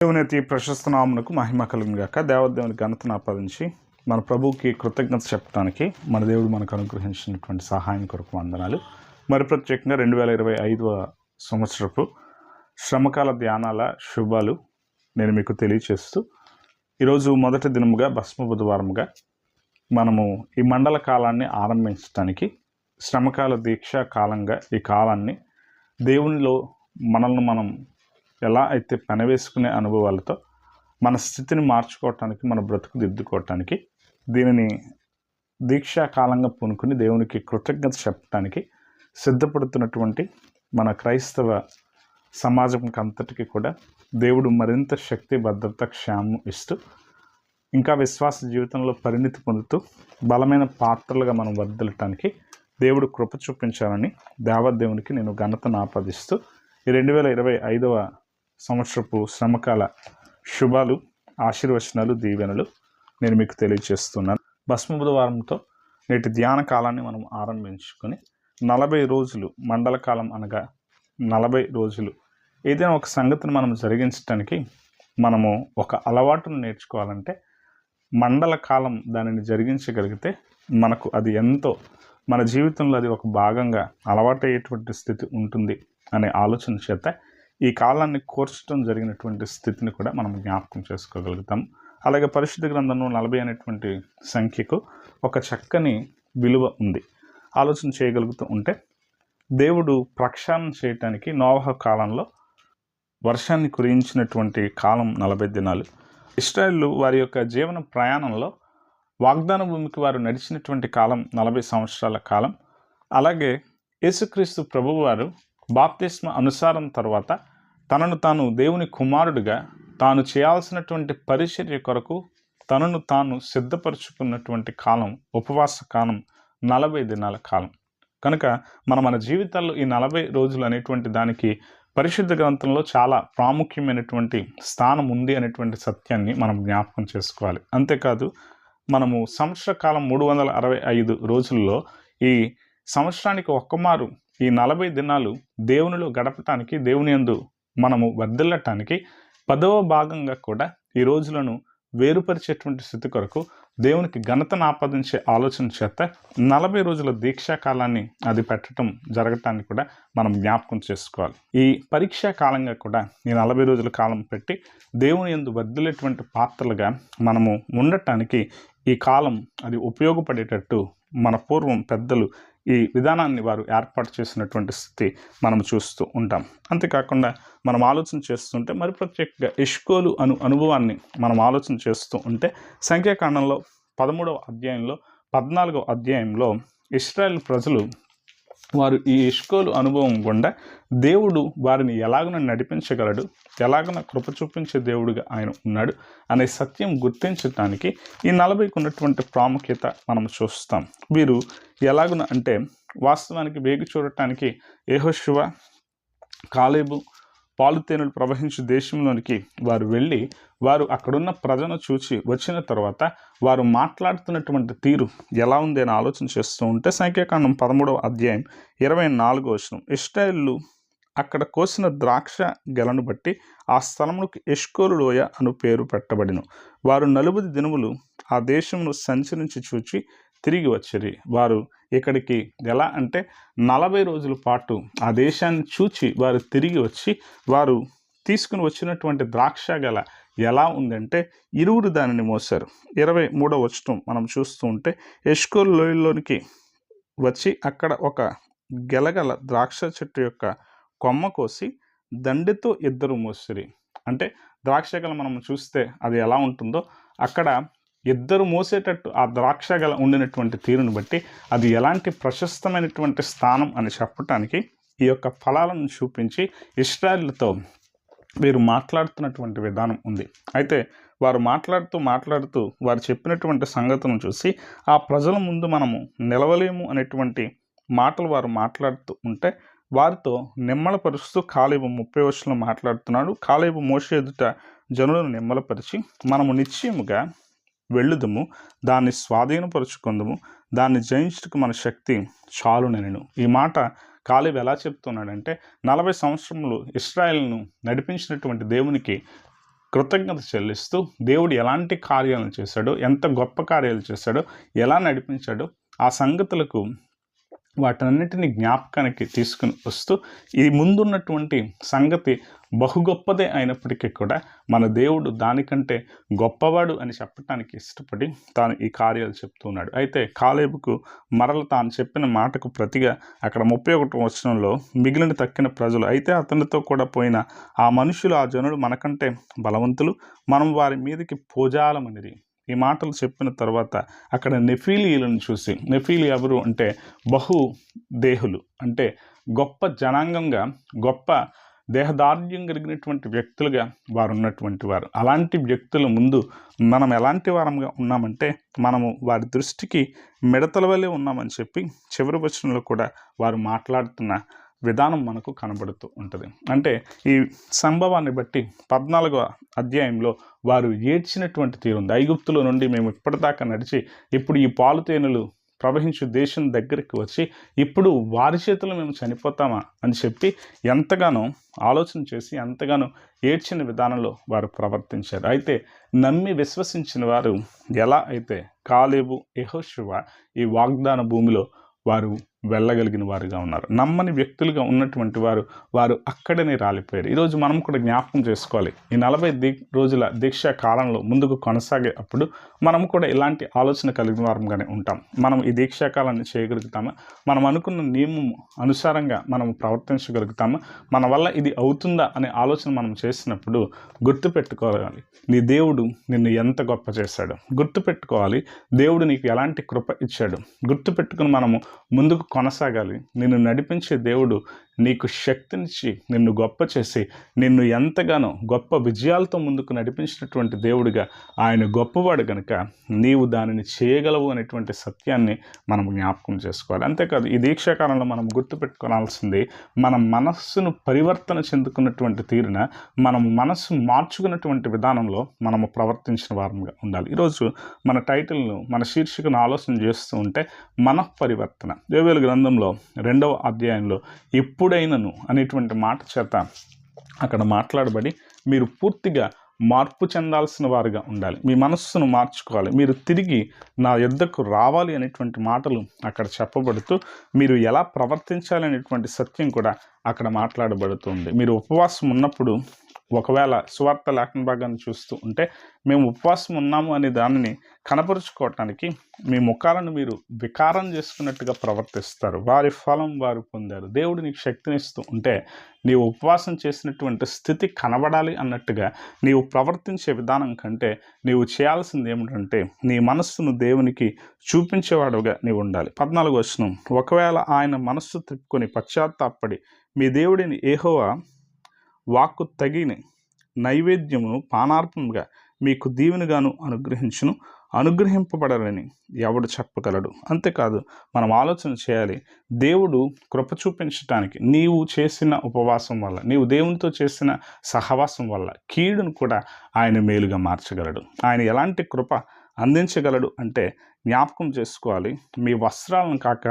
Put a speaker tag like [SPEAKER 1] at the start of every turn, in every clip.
[SPEAKER 1] దేవుని ప్రశస్త నామునకు మహిమ కలిగిన దేవదేవుని ఘనతను ఆపాదించి మన ప్రభువుకి కృతజ్ఞత చెప్పడానికి మన దేవుడు మనకు అనుగ్రహించినటువంటి సహాయం కొరకు వందనాలు. మరి ప్రత్యేకంగా రెండు వేల ఇరవై ఐదవ సంవత్సరపు శ్రమకాల ధ్యానాల శుభాలు నేను మీకు తెలియచేస్తూ ఈరోజు మొదటి దినముగా భస్మ బుధవారముగా మనము ఈ మండల కాలాన్ని ఆరంభించడానికి శ్రమకాల దీక్ష కాలంగా ఈ కాలాన్ని దేవునిలో మనల్ని మనం ఎలా అయితే పెనవేసుకునే అనుభవాలతో మన స్థితిని మార్చుకోవటానికి మన బ్రతుకు దిద్దుకోవటానికి దీనిని దీక్షా కాలంగా పూనుకుని దేవునికి కృతజ్ఞత చెప్పడానికి సిద్ధపడుతున్నటువంటి మన క్రైస్తవ సమాజం అంతటికి కూడా దేవుడు మరింత శక్తి భద్రత క్షేమం ఇస్తూ ఇంకా విశ్వాస జీవితంలో పరిణితి పొందుతూ బలమైన పాత్రలుగా మనం వర్దిలటానికి దేవుడు కృప చూపించాలని దేవదేవునికి నేను ఘనతను ఆపాదిస్తూ ఈ రెండు వేల ఇరవై ఐదవ సంవత్సరపు శ్రమకాల శుభాలు ఆశీర్వచనాలు దీవెనలు నేను మీకు తెలియజేస్తున్నాను. భస్మ బుధవారంతో నేటి ధ్యాన కాలాన్ని మనం ఆరంభించుకొని నలభై రోజులు మండల కాలం అనగా నలభై రోజులు ఏదైనా ఒక సంగతిని మనం జరిగించడానికి మనము ఒక అలవాటును నేర్చుకోవాలంటే మండల కాలం దానిని జరిగించగలిగితే మనకు అది ఎంతో మన జీవితంలో అది ఒక భాగంగా అలవాటయ్యేటువంటి స్థితి ఉంటుంది అనే ఆలోచన చేత ఈ కాలాన్ని కోర్చడం జరిగినటువంటి స్థితిని కూడా మనం జ్ఞాపకం చేసుకోగలుగుతాం. అలాగే పరిశుద్ధ గ్రంథంలో నలభై అనేటువంటి సంఖ్యకు ఒక చక్కని విలువ ఉంది. ఆలోచన చేయగలుగుతూ ఉంటే దేవుడు ప్రక్షాళన చేయటానికి నోవహ కాలంలో వర్షాన్ని కురించినటువంటి కాలం నలభై దినాలు. ఇస్రాయేల్ వారి యొక్క జీవన ప్రయాణంలో వాగ్దాన భూమికి వారు నడిచినటువంటి కాలం నలభై సంవత్సరాల కాలం. అలాగే యేసుక్రీస్తు ప్రభువు వారు బాప్తిస్మ అనుసారం తర్వాత తనను తాను దేవుని కుమారుడిగా తాను చేయాల్సినటువంటి పరిచర్య కొరకు తనను తాను సిద్ధపరచుకున్నటువంటి కాలం ఉపవాస కాలం నలభై దినాల కాలం. కనుక మన మన జీవితాల్లో ఈ నలభై రోజులు అనేటువంటి దానికి పరిశుద్ధ గ్రంథంలో చాలా ప్రాముఖ్యమైనటువంటి స్థానం ఉంది అనేటువంటి సత్యాన్ని మనం జ్ఞాపకం చేసుకోవాలి. అంతేకాదు మనము సంవత్సర కాలం మూడు వందల అరవై ఐదు రోజుల్లో ఈ సంవత్సరానికి ఒక్కమారు ఈ నలభై దినాలు దేవునిలో గడపటానికి దేవుని యందు మనము వర్దిల్లటానికి పదవ భాగంగా కూడా ఈ రోజులను వేరుపరిచేటువంటి స్థితి కొరకు దేవునికి ఘనతను ఆపాదించే ఆలోచన చేత నలభై రోజుల దీక్షా కాలాన్ని అది పెట్టడం జరగటాన్ని కూడా మనం జ్ఞాపకం చేసుకోవాలి. ఈ పరీక్షా కాలంగా కూడా ఈ నలభై రోజుల కాలం పెట్టి దేవుని ఎందు వర్దిలేటువంటి పాత్రలుగా మనము ఉండటానికి ఈ కాలం అది ఉపయోగపడేటట్టు మన పూర్వం పెద్దలు ఈ విధానాన్ని వారు ఏర్పాటు చేసినటువంటి స్థితి మనం చూస్తూ ఉంటాం. అంతేకాకుండా మనం ఆలోచన చేస్తుంటే మరి ప్రత్యేకంగా ఇష్కోలు అను అనుభవాన్ని మనం ఆలోచన చేస్తూ ఉంటే సంఖ్యాకాండంలో పదమూడవ అధ్యాయంలో పద్నాలుగవ అధ్యాయంలో ఇస్రాయల్ ప్రజలు వారు ఈ ఇష్కోలు అనుభవం గుండా దేవుడు వారిని ఎలాగన నడిపించగలడు? ఎలాగన కృప చూపించే దేవుడిగా ఆయన ఉన్నాడు? అనే సత్యం గుర్తించడానికి ఈ నలభైకి ఉన్నటువంటి ప్రాముఖ్యత మనం చూస్తాం. వీరు ఎలాగున అంటే వాస్తవానికి వేగి చూడటానికి ఏహోశివ కాలేబు పాలుతేనులు ప్రవహించు దేశంలోనికి వారు వెళ్ళి వారు అక్కడున్న ప్రజను చూచి వచ్చిన తర్వాత వారు మాట్లాడుతున్నటువంటి తీరు ఎలా ఉంది అని ఆలోచన చేస్తూ ఉంటే సంఖ్యాకాండం పదమూడవ అధ్యాయం ఇరవై నాలుగో వచనం. ఇస్రాయేళ్ళు అక్కడ కోసిన ద్రాక్ష గెలను బట్టి ఆ స్థలమునకు ఎష్కోలు లోయ అను పేరు పెట్టబడిను. వారు నలుబది దినములు ఆ దేశమును సంచరించి చూచి తిరిగి వచ్చిరి. వారు ఇక్కడికి ఎలా అంటే నలభై రోజుల పాటు ఆ దేశాన్ని చూచి వారు తిరిగి వచ్చి వారు తీసుకుని వచ్చినటువంటి ద్రాక్ష గల ఎలా ఉందంటే ఇరువురు దానిని మోశారు. ఇరవై మూడవ వచ్చటం మనం చూస్తూ ఉంటే ఎష్కోల్ లోయలోనికి వచ్చి అక్కడ ఒక గెలగల ద్రాక్ష చెట్టు యొక్క కొమ్మ కోసి దండెతో ఇద్దరు మోసిరి. అంటే ద్రాక్ష గల మనం చూస్తే అది ఎలా ఉంటుందో అక్కడ ఇద్దరు మోసేటట్టు ఆ ద్రాక్ష గల ఉండినటువంటి తీరును బట్టి అది ఎలాంటి ప్రశస్తమైనటువంటి స్థానం అని చెప్పటానికి ఈ యొక్క ఫలాలను చూపించి ఇస్రాయల్తో వీరు మాట్లాడుతున్నటువంటి విధానం ఉంది. అయితే వారు మాట్లాడుతూ మాట్లాడుతూ వారు చెప్పినటువంటి సంగతులను చూసి ఆ ప్రజల ముందు మనము నిలవలేము అనేటువంటి మాటలు వారు మాట్లాడుతూ ఉంటే వారితో నిమ్మలపరుస్తూ కాలేబు ముప్పై వర్షంలో మాట్లాడుతున్నాడు. కాలేబు మోసే ఎదుట జనులను నిమ్మలపరిచి మనము నిశ్చయముగా వెళ్ళుదము దాన్ని స్వాధీనపరుచుకుందము దాన్ని జయించుటకు మన శక్తి చాలు నేను ఈ మాట కాలేబు ఎలా చెప్తున్నాడంటే నలభై సంవత్సరములు ఇస్రాయల్ను నడిపించినటువంటి దేవునికి కృతజ్ఞత చెల్లిస్తూ దేవుడు ఎలాంటి కార్యాలను చేశాడో ఎంత గొప్ప కార్యాలు చేశాడో ఎలా నడిపించాడో ఆ సంగతులకు వాటన్నిటిని జ్ఞాపకానికి తీసుకుని వస్తూ ఈ ముందున్నటువంటి సంగతి బహు గొప్పదే అయినప్పటికీ కూడా మన దేవుడు దానికంటే గొప్పవాడు అని చెప్పటానికి ఇష్టపడి తాను ఈ కార్యాలు చెప్తున్నాడు అయితే కాలేబుకు మరల తాను చెప్పిన మాటకు ప్రతిగా అక్కడ ముప్పై ఒకటి వచనంలో మిగిలిన తక్కిన ప్రజలు అయితే అతనితో కూడా పోయిన ఆ మనుషులు ఆ జనులు మనకంటే బలవంతులు. మనం వారి మీదకి పోజాలమనిది ఈ మాటలు చెప్పిన తర్వాత అక్కడ నెఫీలియులను చూసి నెఫీలి ఎవరు అంటే బహు దేహులు అంటే గొప్ప జనాంగంగా గొప్ప దేహదార్ఢ్యం కలిగినటువంటి వ్యక్తులుగా వారు ఉన్నటువంటి వారు. అలాంటి వ్యక్తుల ముందు మనం ఎలాంటి వారంగా ఉన్నామంటే మనము వారి దృష్టికి మిడతల వలె ఉన్నామని చెప్పి చివరి వచనంలో కూడా వారు మాట్లాడుతున్న విధానం మనకు కనబడుతూ ఉంటుంది. అంటే ఈ సంభవాన్ని బట్టి పద్నాలుగో అధ్యాయంలో వారు ఏడ్చినటువంటి తీరుంది. ఐగుప్తుల నుండి మేము ఇప్పటిదాకా నడిచి ఇప్పుడు ఈ పాలు తేనెలు ప్రవహించు దేశం దగ్గరికి వచ్చి ఇప్పుడు వారి చేతిలో మేము చనిపోతామా అని చెప్పి ఎంతగానో ఆలోచన చేసి ఎంతగానో ఏడ్చిన విధానంలో వారు ప్రవర్తించారు. అయితే నమ్మి విశ్వసించిన వారు ఎలా అయితే కాలేబు యెహోషువ ఈ వాగ్దాన భూమిలో వారు వెళ్ళగలిగిన వారుగా ఉన్నారు. నమ్మని వ్యక్తులుగా ఉన్నటువంటి వారు వారు అక్కడనే రాలిపోయారు. ఈరోజు మనం కూడా జ్ఞాపకం చేసుకోవాలి. ఈ నలభై దీ రోజుల దీక్షా కాలంలో ముందుకు కొనసాగే అప్పుడు మనం కూడా ఇలాంటి ఆలోచన కలిగిన వారంగానే ఉంటాం. మనం ఈ దీక్షా కాలాన్ని చేయగలుగుతామా? మనం అనుకున్న నియమం అనుసారంగా మనం ప్రవర్తించగలుగుతామా? మన వల్ల ఇది అవుతుందా అనే ఆలోచన మనం చేసినప్పుడు గుర్తుపెట్టుకోవాలి నీ దేవుడు నిన్ను ఎంత గొప్ప చేశాడు. గుర్తుపెట్టుకోవాలి దేవుడు నీకు ఎలాంటి కృప ఇచ్చాడు. గుర్తుపెట్టుకుని మనము ముందుకు కొనసాగాలి. నిన్ను నడిపించే దేవుడు నీకు శక్తినిచ్చి నిన్ను గొప్ప చేసి నిన్ను ఎంతగానో గొప్ప విజయాలతో ముందుకు నడిపించినటువంటి దేవుడిగా ఆయన గొప్పవాడు కనుక నీవు దానిని చేయగలవు అనేటువంటి సత్యాన్ని మనం జ్ఞాపకం చేసుకోవాలి. అంతేకాదు ఈ దీక్షాకాలంలో మనం గుర్తుపెట్టుకోవాల్సింది మన మనస్సును పరివర్తన చెందుకున్నటువంటి తీరున మనం మనస్సు మార్చుకున్నటువంటి విధానంలో మనము ప్రవర్తించిన వారంగా ఉండాలి. ఈరోజు మన టైటిల్ను మన శీర్షికను ఆలోచన చేస్తూ ఉంటే మన పరివర్తన దేవేలు గ్రంథంలో రెండవ అధ్యాయంలో దేవుడైనను అనేటువంటి మాట చేత అక్కడ మాట్లాడబడి మీరు పూర్తిగా మార్పు చెందాల్సిన వారుగా ఉండాలి. మీ మనస్సును మార్చుకోవాలి. మీరు తిరిగి నా యుద్ధకు రావాలి అనేటువంటి మాటలు అక్కడ చెప్పబడుతూ మీరు ఎలా ప్రవర్తించాలి అనేటువంటి సత్యం కూడా అక్కడ మాట్లాడబడుతుంది. మీరు ఉపవాసం ఉన్నప్పుడు ఒకవేళ సువార్త లేఖన భాగాన్ని చూస్తూ ఉంటే మేము ఉపవాసం ఉన్నాము అనే దానిని కనపరుచుకోవటానికి మీ ముఖాలను మీరు వికారం చేసుకున్నట్టుగా ప్రవర్తిస్తారు. వారి ఫలం వారు పొందారు. దేవుడు నీకు శక్తినిస్తూ ఉంటే నీవు ఉపవాసం చేసినటువంటి స్థితి కనబడాలి అన్నట్టుగా నీవు ప్రవర్తించే విధానం కంటే నీవు చేయాల్సింది ఏమిటంటే నీ మనస్సును దేవునికి చూపించేవాడుగా నీవు ఉండాలి. పద్నాలుగు వచనం. ఒకవేళ ఆయన మనస్సు తిప్పుకొని పశ్చాత్తాపడి మీ దేవుడిని ఏహోవా వాక్కు తగిన నైవేద్యమును పానార్పముగా మీకు దీవెనగాను అనుగ్రహించును అనుగ్రహింపబడాలని ఎవడు చెప్పగలడు. అంతేకాదు మనం ఆలోచన చేయాలి దేవుడు కృప చూపించటానికి నీవు చేసిన ఉపవాసం వల్ల నీవు దేవునితో చేసిన సహవాసం వల్ల కీడును కూడా ఆయన మేలుగా మార్చగలడు. ఆయన ఎలాంటి కృప అందించగలడు అంటే జ్ఞాపకం చేసుకోవాలి. మీ వస్త్రాలను కాక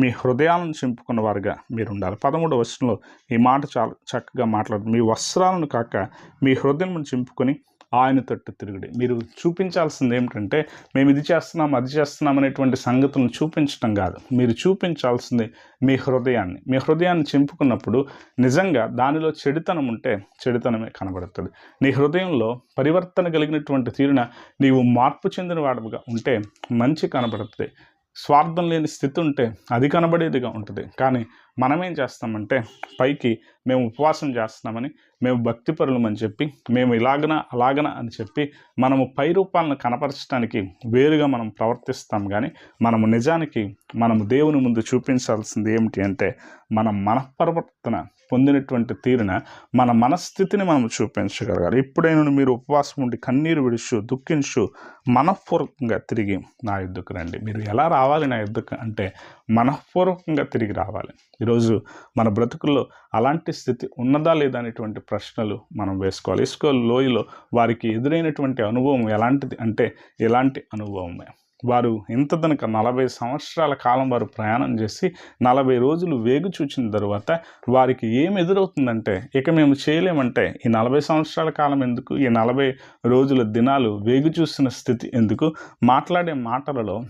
[SPEAKER 1] మీ హృదయాలను చింపుకున్న వారుగా మీరు ఉండాలి పదమూడవ వచనంలో ఈ మాట చాలా చక్కగా మాట్లాడు మీ వస్త్రాలను కాక మీ హృదయం చింపుకొని ఆయన తట్టు తిరుగుడి. మీరు చూపించాల్సింది ఏమిటంటే మేము ఇది చేస్తున్నాం అది చేస్తున్నాం అనేటువంటి సంగతులను చూపించడం కాదు. మీరు చూపించాల్సింది మీ హృదయాన్ని. మీ హృదయాన్ని చింపుకున్నప్పుడు నిజంగా దానిలో చెడుతనం ఉంటే చెడుతనమే కనబడుతుంది. నీ హృదయంలో పరివర్తన కలిగినటువంటి తీరున నీవు మార్పు చెందిన వాడుగా ఉంటే మంచి కనబడుతుంది. స్వార్థం లేని స్థితి ఉంటే అది కనబడేదిగా ఉంటుంది. కానీ మనమేం చేస్తామంటే పైకి మేము ఉపవాసం చేస్తున్నామని మేము భక్తిపరులమని చెప్పి మేము ఇలాగన అలాగన అని చెప్పి మనము పై రూపాలను కనపరచడానికి వేరుగా మనం ప్రవర్తిస్తాం. కానీ మనము నిజానికి మనము దేవుని ముందు చూపించాల్సింది ఏమిటి అంటే మన మనఃపరివర్తన పొందినటువంటి తీరున మన మనస్థితిని మనం చూపించగలగాలి. ఎప్పుడైనా మీరు ఉపవాసం ఉండి కన్నీరు విడుచు దుఃఖించు మనఃపూర్వకంగా తిరిగి నా యుద్ధకు రండి. మీరు ఎలా రావాలి నా యుద్ధకు అంటే మనఃపూర్వకంగా తిరిగి రావాలి. ఈరోజు మన బ్రతుకుల్లో అలాంటి స్థితి ఉన్నదా లేదా అనేటువంటి ప్రశ్నలు మనం వేసుకోవాలి. ఇసుకో లోయలో వారికి ఎదురైనటువంటి అనుభవం ఎలాంటిది అంటే ఎలాంటి అనుభవమే? వారు ఇంత దనక నలభై సంవత్సరాల కాలం వారు ప్రయాణం చేసి నలభై రోజులు వేగు చూచిన తర్వాత వారికి ఏం ఎదురవుతుందంటే ఇక మేము చేయలేమంటే ఈ నలభై సంవత్సరాల కాలం ఎందుకు? ఈ నలభై రోజుల దినాలు వేగు చూసిన స్థితి ఎందుకు? మాట్లాడే మాటలలో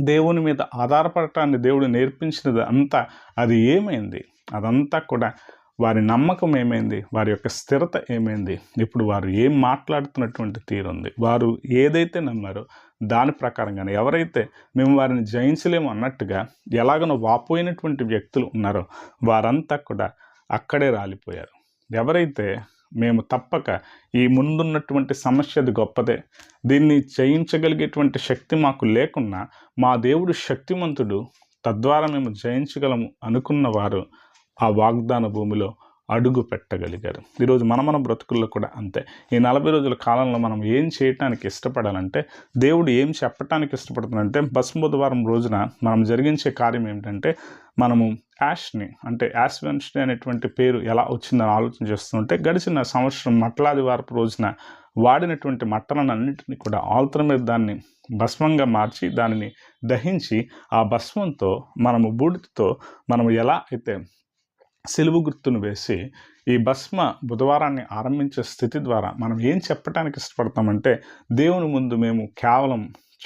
[SPEAKER 1] దేవుని మీద ఆధారపడటాన్ని దేవుడు నేర్పించినది అంతా అది ఏమైంది? అదంతా కూడా వారి నమ్మకం ఏమైంది? వారి యొక్క స్థిరత ఏమైంది? ఇప్పుడు వారు ఏం మాట్లాడుతున్నటువంటి తీరుంది వారు ఏదైతే నమ్మారో దాని ప్రకారంగానే ఎవరైతే మేము వారిని జయించలేము అన్నట్టుగా ఎలాగనో వాపోయినటువంటి వ్యక్తులు ఉన్నారో వారంతా కూడా అక్కడే రాలిపోయారు. ఎవరైతే మేము తప్పక ఈ ముందున్నటువంటి సమస్య అది గొప్పదే దీన్ని జయించగలిగేటువంటి శక్తి మాకు లేకున్నా మా దేవుడు శక్తిమంతుడు తద్వారా మేము జయించగలము అనుకున్న వారు ఆ వాగ్దాన భూమిలో అడుగు పెట్టగలిగారు. ఈరోజు మన మన బ్రతుకుల్లో కూడా అంతే. ఈ నలభై రోజుల కాలంలో మనం ఏం చేయటానికి ఇష్టపడాలంటే దేవుడు ఏం చెప్పటానికి ఇష్టపడుతుందంటే బస్ బుధవారం రోజున మనం జరిగించే కార్యం ఏమిటంటే మనము యాష్ని అంటే యాష్ వెన్స్డే అనేటువంటి పేరు ఎలా వచ్చిందని ఆలోచన చేస్తుంటే గడిచిన సంవత్సరం మట్లాది వారపు రోజున వాడినటువంటి మట్టలన్నింటినీ కూడా ఆల్తర మీద దాన్ని భస్మంగా మార్చి దానిని దహించి ఆ భస్మంతో మనము బూడిదతో మనము ఎలా అయితే సిలువు గుర్తును వేసి ఈ భస్మ బుధవారాన్ని ఆరంభించే స్థితి ద్వారా మనం ఏం చెప్పడానికి ఇష్టపడతామంటే దేవుని ముందు మేము కేవలం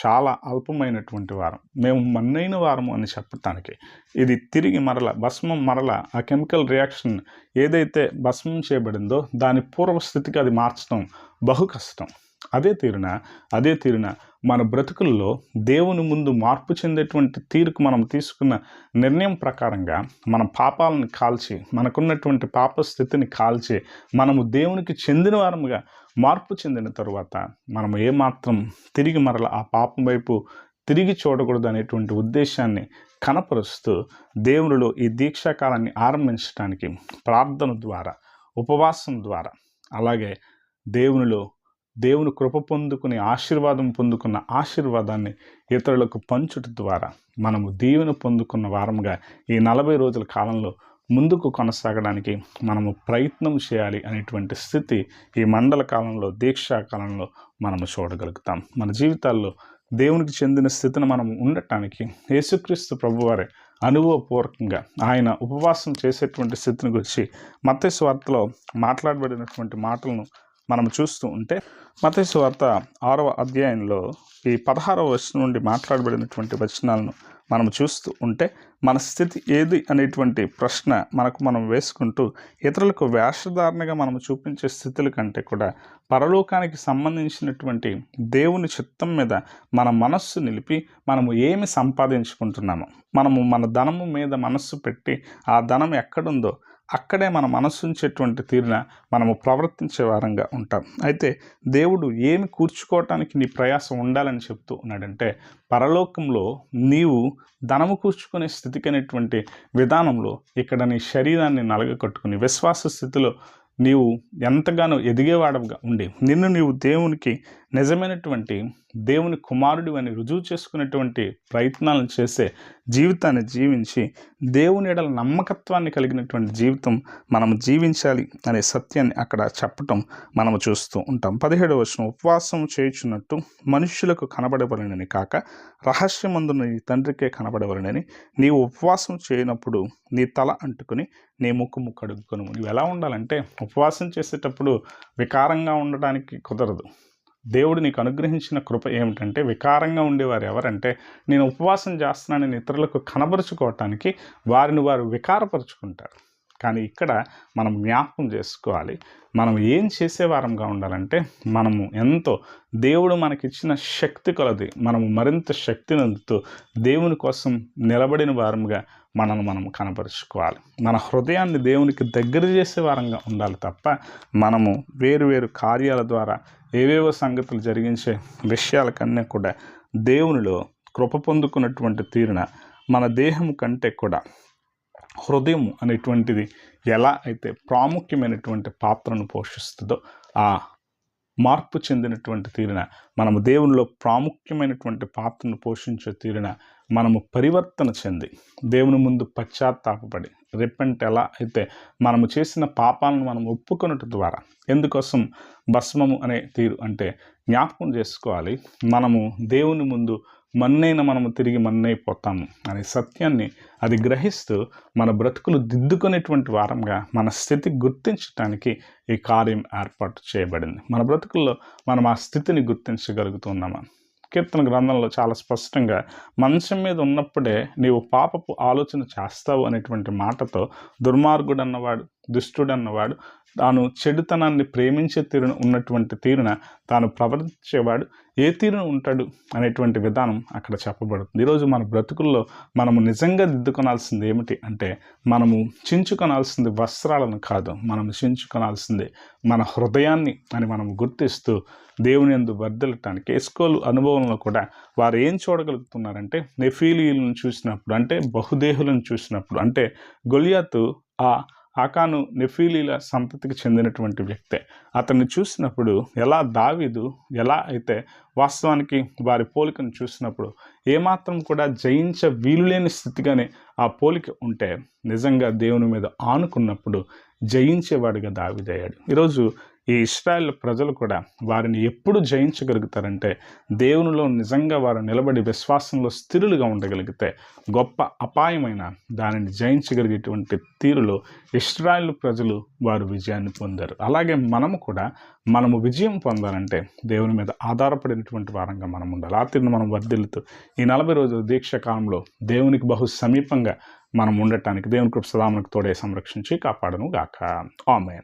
[SPEAKER 1] చాలా అల్పమైనటువంటి వారం మేము మన్నైన వారము అని చెప్పటానికి. ఇది తిరిగి మరల భస్మం మరల ఆ కెమికల్ రియాక్షన్ ఏదైతే భస్మం చేయబడిందో దాని పూర్వస్థితికి అది మార్చడం బహు కష్టం. అదే తీరున అదే తీరున మన బ్రతుకుల్లో దేవుని ముందు మార్పు చెందేటువంటి తీరుకు మనం తీసుకున్న నిర్ణయం ప్రకారంగా మన పాపాలను కాల్చి మనకున్నటువంటి పాప స్థితిని కాల్చి మనము దేవునికి చెందిన వారముగా మార్పు చెందిన తరువాత మనం ఏమాత్రం తిరిగి మరల ఆ పాపం వైపు తిరిగి చూడకూడదు అనేటువంటి ఉద్దేశాన్ని కనపరుస్తూ దేవునిలో ఈ దీక్షాకాలాన్ని ఆరంభించడానికి ప్రార్థన ద్వారా ఉపవాసం ద్వారా అలాగే దేవునిలో దేవుని కృప పొందుకుని ఆశీర్వాదం పొందుకున్న ఆశీర్వాదాన్ని ఇతరులకు పంచుట ద్వారా మనము దీవెన పొందుకున్న వారంగా ఈ నలభై రోజుల కాలంలో ముందుకు కొనసాగడానికి మనము ప్రయత్నం చేయాలి అనేటువంటి స్థితి ఈ మండల కాలంలో దీక్షా కాలంలో మనము చూడగలుగుతాం. మన జీవితాల్లో దేవునికి చెందిన స్థితిని మనం ఉండటానికి యేసుక్రీస్తు ప్రభువారే అనుభవపూర్వకంగా ఆయన ఉపవాసం చేసేటువంటి స్థితిని గురించి మత్స్య వార్తలో మాట్లాడబడినటువంటి మాటలను మనం చూస్తూ ఉంటే మతేసు వార్త ఆరవ అధ్యాయంలో ఈ పదహారవ వచనం నుండి మాట్లాడబడినటువంటి వచనాలను మనం చూస్తూ ఉంటే మన స్థితి ఏది అనేటువంటి ప్రశ్న మనకు మనం వేసుకుంటూ ఇతరులకు వేషధారణగా మనం చూపించే స్థితుల కంటే కూడా పరలోకానికి సంబంధించినటువంటి దేవుని చిత్తం మీద మన మనస్సు నిలిపి మనము ఏమి సంపాదించుకుంటున్నాము మనము మన ధనము మీద మనస్సు పెట్టి ఆ ధనం ఎక్కడుందో అక్కడే మన మనస్సు ఉంచేటువంటి తీరున మనము ప్రవర్తించే వారంగా ఉంటాం. అయితే దేవుడు ఏమి కూర్చుకోవటానికి నీ ప్రయాసం ఉండాలని చెప్తూ ఉన్నాడంటే పరలోకంలో నీవు ధనము కూర్చుకునే స్థితికి అనేటువంటి విధానంలో ఇక్కడ నీ శరీరాన్ని నలగకట్టుకుని విశ్వాస స్థితిలో నీవు ఎంతగానో ఎదిగేవాడవుగా ఉండి నిన్ను నీవు దేవునికి నిజమైనటువంటి దేవుని కుమారుడు అని రుజువు చేసుకునేటువంటి ప్రయత్నాలను చేసే జీవితాన్ని జీవించి దేవుని ఎడల నమ్మకత్వాన్ని కలిగినటువంటి జీవితం మనం జీవించాలి అనే సత్యాన్ని అక్కడ చెప్పటం మనము చూస్తూ ఉంటాం. పదిహేడవ వచనం ఉపవాసం చేయుచున్నట్టు మనుష్యులకు కనబడవలనని కాక రహస్యమందున నీ తండ్రికే కనబడవలనని నీవు ఉపవాసం చేయనప్పుడు నీ తల అంటుకుని నీ ముక్కు ముక్కు అడుగుకొని నువ్వు ఎలా ఉండాలంటే ఉపవాసం చేసేటప్పుడు వికారంగా ఉండడానికి కుదరదు. దేవుడు నీకు అనుగ్రహించిన కృప ఏమిటంటే వికారంగా ఉండేవారు ఎవరంటే నేను ఉపవాసం చేస్తున్నానని ఇతరులకు కనబరుచుకోవటానికి వారిని వారు వికారపరుచుకుంటారు. కానీ ఇక్కడ మనం జ్ఞాపకం చేసుకోవాలి మనం ఏం చేసేవారంగా ఉండాలంటే మనము ఎంతో దేవుడు మనకిచ్చిన శక్తి కొలది మనము మరింత శక్తిని అందుతూ దేవుని కోసం నిలబడిన వారంగా మనల్ని మనం కనపరుచుకోవాలి మన హృదయాన్ని దేవునికి దగ్గర చేసే వారంగా ఉండాలి తప్ప మనము వేరు వేరు కార్యాల ద్వారా ఏవేవో సంగతులు జరిగించే విషయాల కన్నా కూడా దేవునిలో కృప పొందుకున్నటువంటి తీరున మన దేహం కంటే కూడా హృదయం అనేటువంటిది ఎలా అయితే ప్రాముఖ్యమైనటువంటి పాత్రను పోషిస్తుందో ఆ మార్పు చెందినటువంటి తీరున మనము దేవునిలో ప్రాముఖ్యమైనటువంటి పాత్రను పోషించే తీరున మనము పరివర్తన చెంది దేవుని ముందు పశ్చాత్తాపపడి రిపెంట్ ఎలా అయితే మనము చేసిన పాపాలను మనం ఒప్పుకొనట ద్వారా ఎందుకోసం భస్మము అనే తీరు అంటే జ్ఞాపకం చేసుకోవాలి. మనము దేవుని ముందు మన్నైన మనము తిరిగి మన్నైపోతాము అనే సత్యాన్ని అది గ్రహిస్తూ మన బ్రతుకులు దిద్దుకునేటువంటి వారంగా మన స్థితి గుర్తించడానికి ఈ కార్యం ఏర్పాటు చేయబడింది. మన బ్రతుకుల్లో మనం ఆ స్థితిని గుర్తించగలుగుతున్నామా? కీర్తన గ్రంథంలో చాలా స్పష్టంగా మంచం మీద ఉన్నప్పుడే నీవు పాపపు ఆలోచన చేస్తావు అనేటువంటి మాటతో దుర్మార్గుడు అన్నవాడు దుష్టుడు అన్నవాడు. తాను చెడుతనాన్ని ప్రేమించే తీరున ఉన్నటువంటి తీరున తాను ప్రవర్తించేవాడు. ఏ తీరున ఉంటాడు అనేటువంటి విధానం అక్కడ చెప్పబడుతుంది. ఈరోజు మన బ్రతుకుల్లో మనము నిజంగా దిద్దుకొనాల్సింది ఏమిటి అంటే మనము చించుకొనాల్సింది వస్త్రాలను కాదు. మనము చించుకొనాల్సింది మన హృదయాన్ని అని మనం గుర్తిస్తూ దేవుని ఎందు వర్దలటానికి ఎస్కోలు అనుభవంలో కూడా వారు ఏం చూడగలుగుతున్నారంటే నెఫీలియులను చూసినప్పుడు అంటే బహుదేహులను చూసినప్పుడు అంటే గొలియాతు ఆ ఆకాను నెఫీలీల సంతతికి చెందినటువంటి వ్యక్తే. అతన్ని చూసినప్పుడు ఎలా దావీదు ఎలా అయితే వాస్తవానికి వారి పోలికను చూసినప్పుడు ఏమాత్రం కూడా జయించ వీలులేని స్థితిగానే ఆ పోలిక ఉంటే నిజంగా దేవుని మీద ఆనుకున్నప్పుడు జయించేవాడిగా దావిదయ్యాడు. ఈరోజు ఈ ఇస్రాయల్ ప్రజలు కూడా వారిని ఎప్పుడు జయించగలుగుతారంటే దేవునిలో నిజంగా వారు నిలబడి విశ్వాసంలో స్థిరులుగా ఉండగలిగితే గొప్ప అపాయమైన దానిని జయించగలిగేటువంటి తీరులో ఇస్రాయల్ ప్రజలు వారు విజయాన్ని పొందారు. అలాగే మనము కూడా మనము విజయం పొందాలంటే దేవుని మీద ఆధారపడినటువంటి వారంగా మనం ఉండాలి. ఆ తీరును మనం వర్ధిల్లుతూ ఈ నలభై రోజుల దీక్ష కాలంలో దేవునికి బహు సమీపంగా మనం ఉండటానికి దేవుని కృప సదా తోడే సంరక్షించి కాపాడను గాక. ఆమె